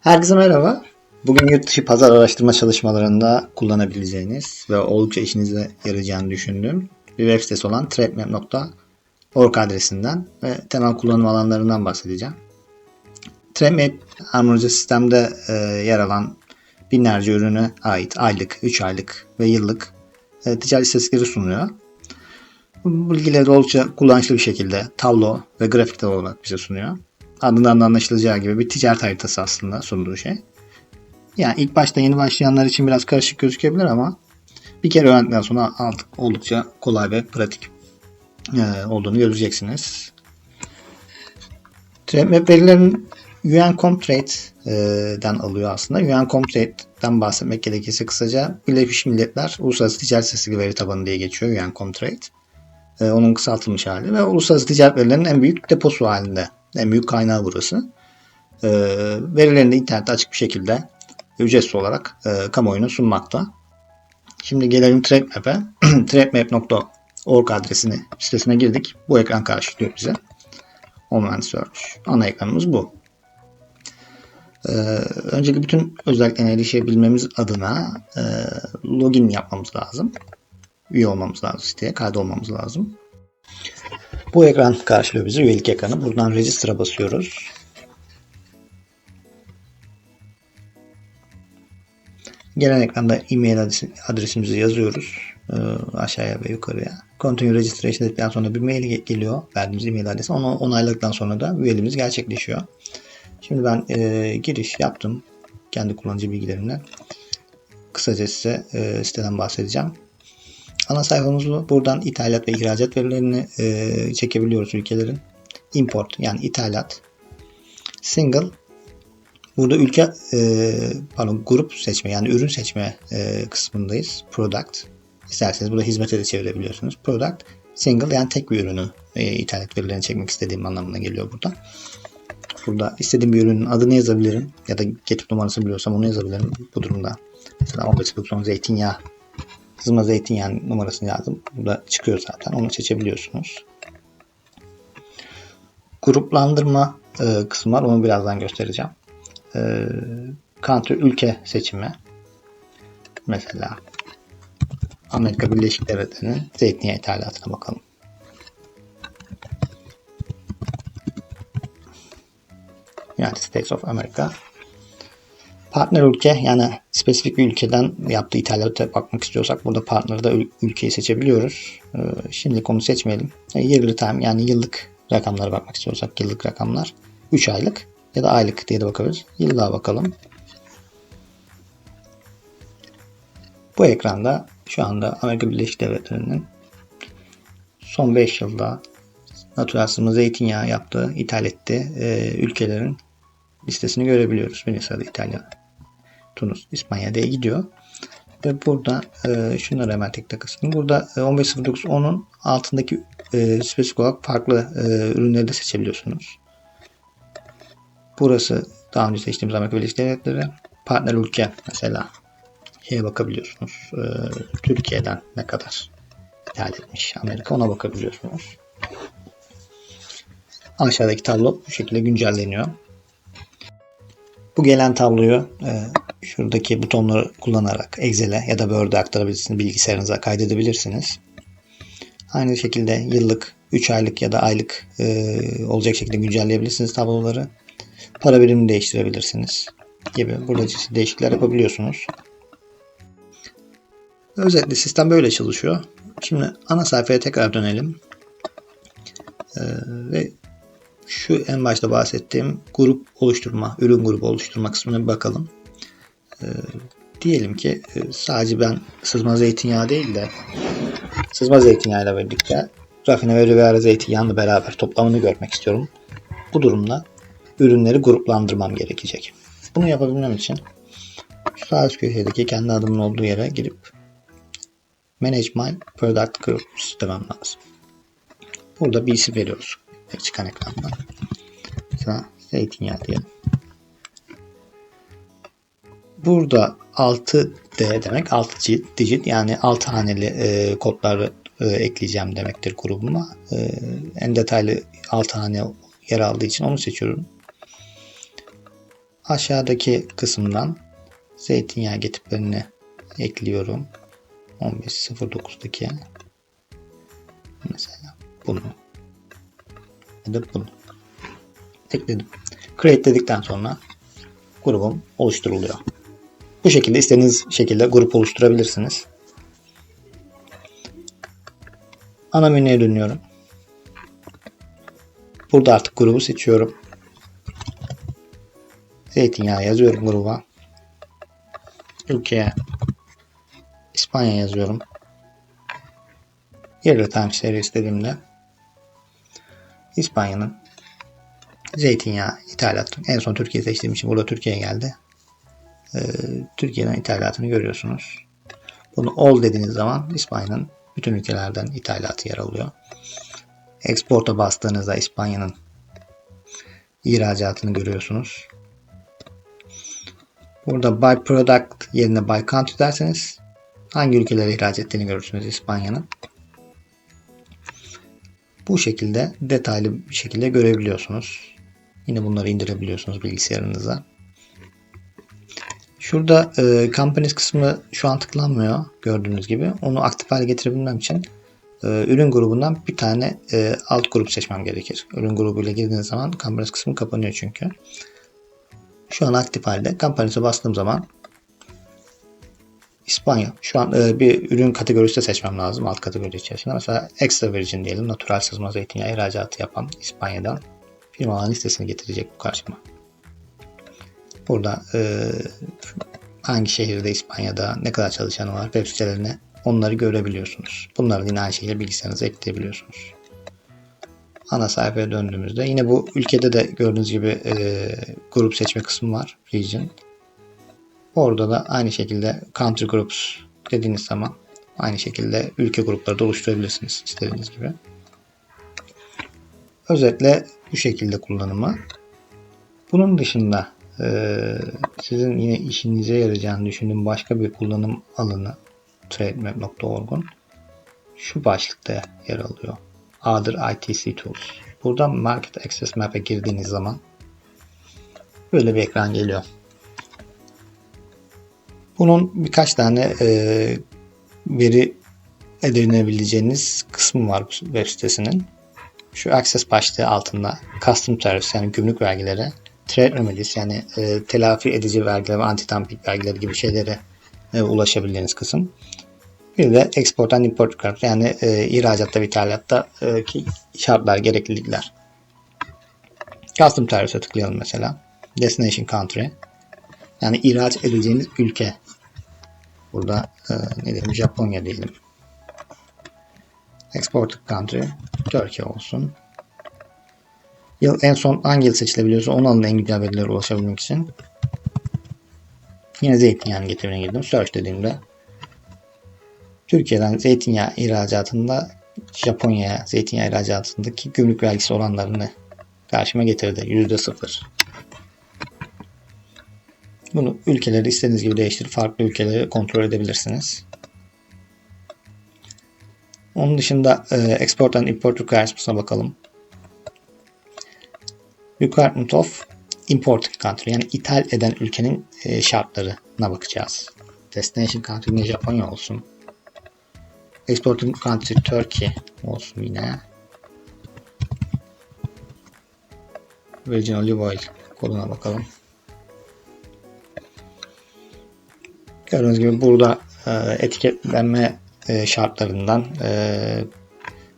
Herkese merhaba. Bugün dışı pazar araştırma çalışmalarında kullanabileceğiniz ve oldukça işinize yarayacağını düşündüğüm bir web sitesi olan trapmap.org adresinden ve temel kullanım alanlarından bahsedeceğim. Trapmap, Armorca sistemde e, yer alan binlerce ürüne ait aylık, 3 aylık ve yıllık e, ticari istatistikleri sunuyor. Bu bilgileri oldukça kullanışlı bir şekilde tablo ve grafikler olarak bize sunuyor adından da anlaşılacağı gibi bir ticaret haritası aslında sunduğu şey. Yani ilk başta yeni başlayanlar için biraz karışık gözükebilir ama bir kere öğrendikten sonra artık oldukça kolay ve pratik e, olduğunu göreceksiniz. TradeMap verilerin UN Comtrade'den alıyor aslında. UN Comtrade'den bahsetmek gerekirse kısaca Birleşmiş Milletler Uluslararası Ticaret Sitesi veri tabanı diye geçiyor UN Comtrade. E, onun kısaltılmış hali ve uluslararası ticaret verilerinin en büyük deposu halinde en büyük kaynağı burası. E, verilerini internette açık bir şekilde ücretsiz olarak e, kamuoyuna sunmakta. Şimdi gelelim TradeMap'e. TradeMap.org adresini sitesine girdik. Bu ekran karşılıyor bize. Online Search. Ana ekranımız bu. Ee, öncelikle bütün özelliklerine erişebilmemiz adına e, login yapmamız lazım. Üye olmamız lazım siteye, kaydolmamız lazım. Bu ekran karşılıyor bizi üyelik ekranı. Buradan register'a basıyoruz. Gelen ekranda e-mail adresimizi yazıyoruz. Ee, aşağıya ve yukarıya. Continue registration dedikten sonra bir mail geliyor. Verdiğimiz e-mail adresi. Onu onayladıktan sonra da üyeliğimiz gerçekleşiyor. Şimdi ben e, giriş yaptım. Kendi kullanıcı bilgilerimle. Kısaca size e, siteden bahsedeceğim. Ana sayfamız bu. Buradan ithalat ve ihracat verilerini e, çekebiliyoruz ülkelerin. Import yani ithalat. Single Burada ülke e, pardon grup seçme yani ürün seçme e, kısmındayız. Product. İsterseniz burada hizmete de çevirebiliyorsunuz. Product single yani tek bir ürünü e, ithalat verilerini çekmek istediğim anlamına geliyor burada. Burada istediğim bir ürünün adını yazabilirim ya da getip numarası biliyorsam onu yazabilirim bu durumda. Mesela 15.40 zeytinyağı Kızma zeytinyağı numarasını yazdım. Burada çıkıyor zaten. Onu seçebiliyorsunuz. Gruplandırma e, kısmı var. Onu birazdan göstereceğim. E, country ülke seçimi. Mesela Amerika Birleşik Devletleri'nin zeytinyağı ithalatına bakalım. United States of America Partner ülke yani spesifik bir ülkeden yaptığı ithalata bakmak istiyorsak burada partnerda ülkeyi seçebiliyoruz. Ee, şimdilik onu seçmeyelim. E, yearly time yani yıllık rakamlara bakmak istiyorsak yıllık rakamlar 3 aylık ya da aylık diye de bakabiliriz. Yıllığa bakalım. Bu ekranda şu anda Amerika Birleşik Devletleri'nin son 5 yılda natural zeytinyağı yaptığı, ithal ettiği e, ülkelerin listesini görebiliyoruz. Venezuela, İtalya, Tunus, İspanya diye gidiyor. Ve burada e, şunları hemen tek tek kısmı. Burada e, 15.09.10'un altındaki e, spesifik olarak farklı e, ürünleri de seçebiliyorsunuz. Burası daha önce seçtiğimiz Amerika Birleşik Devletleri. Partner ülke mesela şeye bakabiliyorsunuz. E, Türkiye'den ne kadar ithal etmiş Amerika ona bakabiliyorsunuz. Aşağıdaki tablo bu şekilde güncelleniyor. Bu gelen tabloyu e, şuradaki butonları kullanarak Excel'e ya da Word'e aktarabilirsiniz. Bilgisayarınıza kaydedebilirsiniz. Aynı şekilde yıllık, 3 aylık ya da aylık e, olacak şekilde güncelleyebilirsiniz tabloları. Para birimini değiştirebilirsiniz gibi. Burada çeşitli değişiklikler yapabiliyorsunuz. Özetle sistem böyle çalışıyor. Şimdi ana sayfaya tekrar dönelim. Ee, ve şu en başta bahsettiğim grup oluşturma, ürün grubu oluşturma kısmına bir bakalım. Ee, diyelim ki e, sadece ben sızma zeytinyağı değil de sızma zeytinyağıyla birlikte rafine ve rivera zeytinyağını beraber toplamını görmek istiyorum. Bu durumda ürünleri gruplandırmam gerekecek. Bunu yapabilmem için sağ üst köşedeki kendi adımın olduğu yere girip Manage My Product Groups demem lazım. Burada bir isim veriyoruz çıkan ekrandan. Mesela zeytinyağı diyelim. Burada 6D demek 6 digit yani 6 haneli e, kodları e, ekleyeceğim demektir grubuma. E, en detaylı 6 hane yer aldığı için onu seçiyorum. aşağıdaki kısımdan zeytinyağı getiplerini ekliyorum. 15.09'daki mesela bunu ya da bunu ekledim. Create dedikten sonra grubum oluşturuluyor. Bu şekilde istediğiniz şekilde grup oluşturabilirsiniz. Ana menüye dönüyorum. Burada artık grubu seçiyorum. Zeytinyağı yazıyorum gruba. Ülkeye İspanya yazıyorum. Yerli time istediğimde İspanya'nın zeytinyağı ithalatı. En son Türkiye seçtiğim için burada Türkiye geldi. Ee, Türkiye'den ithalatını görüyorsunuz. Bunu all dediğiniz zaman İspanya'nın bütün ülkelerden ithalatı yer alıyor. Export'a bastığınızda İspanya'nın ihracatını görüyorsunuz. Burada by product yerine by country derseniz hangi ülkelere ihraç ettiğini görürsünüz İspanya'nın. Bu şekilde detaylı bir şekilde görebiliyorsunuz. Yine bunları indirebiliyorsunuz bilgisayarınıza. Şurada e, companies kısmı şu an tıklanmıyor gördüğünüz gibi. Onu aktif hale getirebilmem için e, ürün grubundan bir tane e, alt grup seçmem gerekir. Ürün grubuyla girdiğiniz zaman companies kısmı kapanıyor çünkü. Şu an aktif halde. Companies'e bastığım zaman İspanya. Şu an e, bir ürün kategorisi de seçmem lazım alt kategori içerisinde. Mesela extra virgin diyelim. Natural sızma zeytinyağı ihracatı yapan İspanya'dan firmaların listesini getirecek bu karşıma. Burada e, hangi şehirde İspanya'da ne kadar çalışanı var web sitelerine onları görebiliyorsunuz. Bunları yine aynı şekilde bilgisayarınıza ekleyebiliyorsunuz. Ana sayfaya döndüğümüzde yine bu ülkede de gördüğünüz gibi e, grup seçme kısmı var. Region. Orada da aynı şekilde country groups dediğiniz zaman aynı şekilde ülke grupları da oluşturabilirsiniz istediğiniz gibi. Özetle bu şekilde kullanımı. Bunun dışında sizin yine işinize yarayacağını düşündüğüm başka bir kullanım alanı trademap.org'un şu başlıkta yer alıyor. Other ITC Tools. Burada Market Access Map'e girdiğiniz zaman böyle bir ekran geliyor. Bunun birkaç tane e, veri edinebileceğiniz kısmı var web sitesinin. Şu access başlığı altında custom tariffs yani gümrük vergileri, remedies yani e, telafi edici vergiler ve anti-dumping vergileri gibi şeylere e, ulaşabildiğiniz kısım. Bir de export and import requirements yani e, ihracatta ve ithalatta e, ki şartlar, gereklilikler. Custom tariffs'e tıklayalım mesela. Destination country. Yani ihraç edeceğiniz ülke. Burada e, ne diyelim Japonya diyelim. Export country Türkiye olsun. Yıl en son hangi yıl seçilebiliyorsa onu alın en güncel verilere ulaşabilmek için. Yine zeytinyağı getirmeye girdim. Search dediğimde Türkiye'den zeytinyağı ihracatında Japonya'ya zeytinyağı ihracatındaki gümrük vergisi oranlarını karşıma getirdi. %0. Bunu ülkeleri istediğiniz gibi değiştirip farklı ülkeleri kontrol edebilirsiniz. Onun dışında e, export and import requirements'a bakalım. Requirement of import country yani ithal eden ülkenin e, şartlarına bakacağız. Destination country ne Japonya olsun. Exporting country Turkey olsun yine. Virgin Olive Oil koduna bakalım. Gördüğünüz gibi burada e, etiketlenme e, şartlarından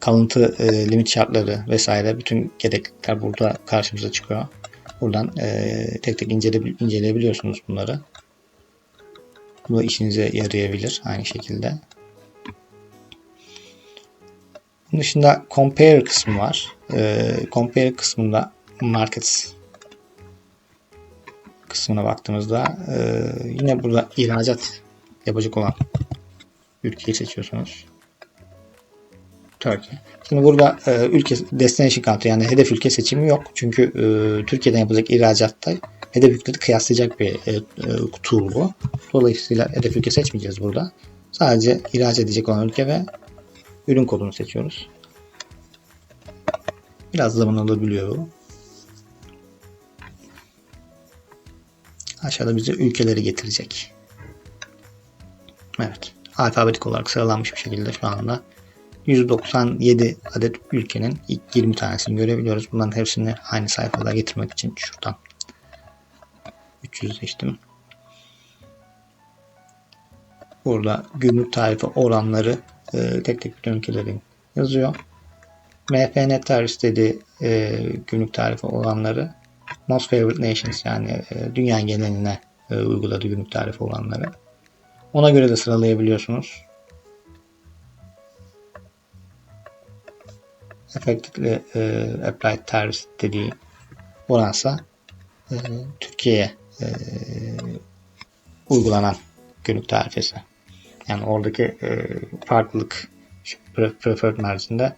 kalıntı e, limit şartları vesaire bütün gereklilikler burada karşımıza çıkıyor. Buradan e, tek tek incele, inceleyebiliyorsunuz bunları. Bu işinize yarayabilir aynı şekilde. Bunun dışında compare kısmı var. E, compare kısmında markets kısmına baktığımızda e, yine burada ihracat yapacak olan ülkeyi seçiyorsunuz. Turkey. Şimdi burada e, ülke destination country yani hedef ülke seçimi yok. Çünkü e, Türkiye'den yapılacak ihracatta hedef ülkeleri kıyaslayacak bir e, e, tool bu. Dolayısıyla hedef ülke seçmeyeceğiz burada. Sadece ihraç edecek olan ülke ve ürün kodunu seçiyoruz. Biraz zaman alabiliyor bu. Aşağıda bize ülkeleri getirecek. Evet. Alfabetik olarak sıralanmış bir şekilde şu anda 197 adet ülkenin ilk 20 tanesini görebiliyoruz. Bunların hepsini aynı sayfada getirmek için şuradan 300 seçtim. Burada gümrük tarifi oranları e, tek tek bütün ülkelerin yazıyor. MFN tarifi dediği e, gümrük tarifi oranları Most Favorite Nations yani e, dünya geneline e, uyguladığı gümrük tarifi oranları. Ona göre de sıralayabiliyorsunuz. Effectively e, Applied Tariff dediği oransa e, Türkiye'ye e, uygulanan gümrük tarifesi. Yani oradaki e, farklılık preferred margin'de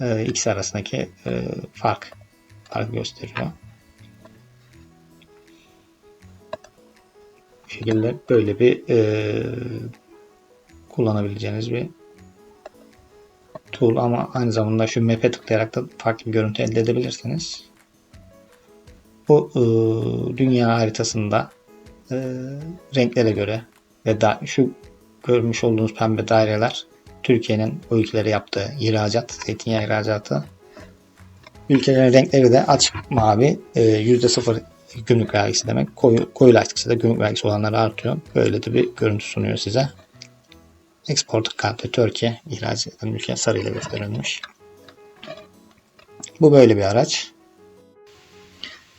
e, ikisi arasındaki e, fark fark gösteriyor. Bu şekilde böyle bir e, kullanabileceğiniz bir tool ama aynı zamanda şu map'e tıklayarak da farklı bir görüntü elde edebilirsiniz. Bu e, dünya haritasında e, renklere göre ve da, şu görmüş olduğunuz pembe daireler Türkiye'nin o ülkelere yaptığı ihracat, zeytinyağı ihracatı. Ülkelerin renkleri de açık mavi, e, %0 gümrük vergisi demek. Koyu, koyulaştıkça da gümrük vergisi olanları artıyor. Böyle de bir görüntü sunuyor size. Export country Türkiye ihraç eden ülke sarıyla gösterilmiş. Bu böyle bir araç.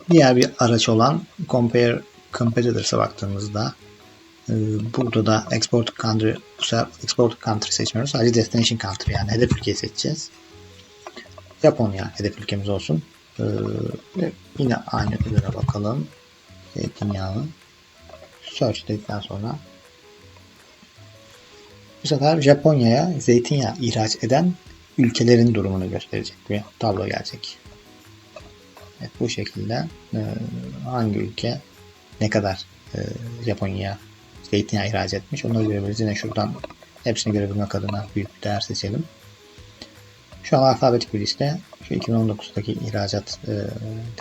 Diğer bir araç olan Compare Competitors'a baktığımızda e, burada da Export Country bu sefer Export Country seçmiyoruz. Sadece Destination Country yani hedef ülkeyi seçeceğiz. Japonya hedef ülkemiz olsun. E, ve yine aynı ürüne bakalım. Zeytinyağı. Search dedikten sonra bu sefer Japonya'ya zeytinyağı ihraç eden ülkelerin durumunu gösterecek bir tablo gelecek. Evet, bu şekilde e, hangi ülke ne kadar e, Japonya'ya zeytinyağı ihraç etmiş onları görebiliriz. Yine şuradan hepsini görebilmek adına büyük bir değer seçelim. Şu an alfabetik bir liste. Şu 2019'daki ihracat e,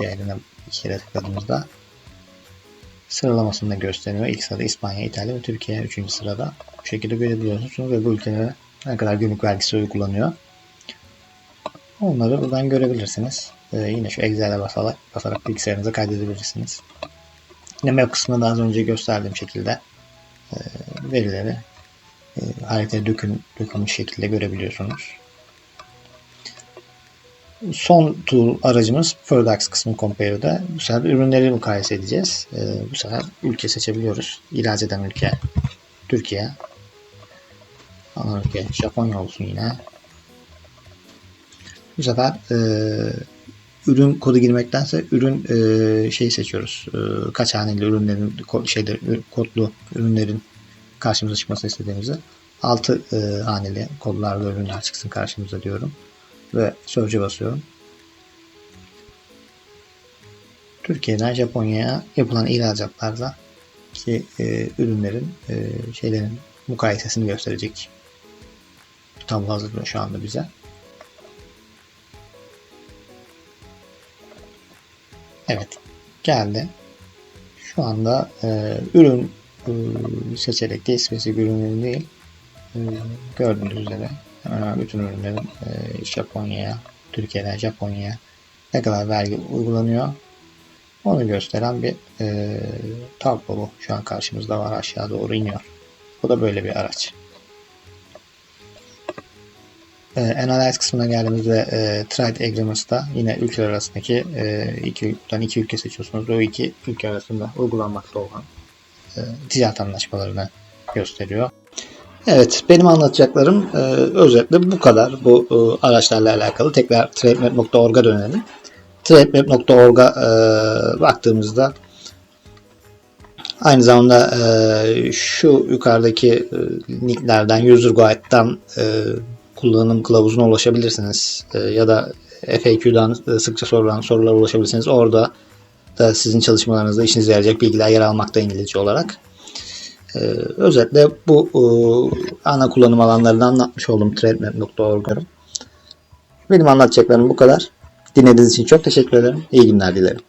değerine iki kere tıkladığımızda sıralamasını da gösteriyor. İlk sırada İspanya, İtalya ve Türkiye 3. sırada. Bu şekilde görebiliyorsunuz ve bu ülkelere ne kadar gümrük vergisi uygulanıyor. Onları buradan görebilirsiniz. Ee, yine şu Excel'e basarak, basarak bilgisayarınıza kaydedebilirsiniz. Yine map kısmında az önce gösterdiğim şekilde e, verileri e, haritaya dökülmüş şekilde görebiliyorsunuz. Son tool aracımız Products kısmı Compare'da. Bu sefer ürünleri mukayese edeceğiz. Ee, bu sefer ülke seçebiliyoruz. İhraç eden ülke Türkiye. Ana ülke Japonya olsun yine. Bu sefer e, ürün kodu girmektense ürün e, şey seçiyoruz. E, kaç haneli ürünlerin ko- şeyde kodlu ürünlerin karşımıza çıkmasını istediğimizi 6 e, haneli kodlarla ürünler çıksın karşımıza diyorum ve search'e basıyorum. Türkiye'den Japonya'ya yapılan ihracatlarda ki e, ürünlerin e, şeylerin mukayesesini gösterecek bir tablo hazırlıyor şu anda bize. Evet geldi. Şu anda e, ürün e, seçerek değil spesifik ürünlerin değil e, gördüğünüz üzere bütün ürünlerin e, Japonya'ya, Türkiye'den Japonya'ya ne kadar vergi uygulanıyor onu gösteren bir e, tablo bu. Şu an karşımızda var aşağı doğru iniyor. Bu da böyle bir araç. E, Analyze kısmına geldiğimizde e, Trade Agreements'ta yine ülkeler arasındaki e, iki, iki ülke seçiyorsunuz. O iki ülke arasında uygulanmakta olan e, ticaret anlaşmalarını gösteriyor. Evet, benim anlatacaklarım e, özetle bu kadar. Bu e, araçlarla alakalı. Tekrar trademap.org'a dönelim. Trademap.org'a e, baktığımızda aynı zamanda e, şu yukarıdaki e, linklerden User Guide'dan e, kullanım kılavuzuna ulaşabilirsiniz. E, ya da FAQ'dan e, sıkça sorulan sorulara ulaşabilirsiniz. Orada da sizin çalışmalarınızda işinize yarayacak bilgiler yer almakta İngilizce olarak. Ee, özetle bu e, ana kullanım alanlarını anlatmış oldum trademap.org'da. Benim anlatacaklarım bu kadar. Dinlediğiniz için çok teşekkür ederim. İyi günler dilerim.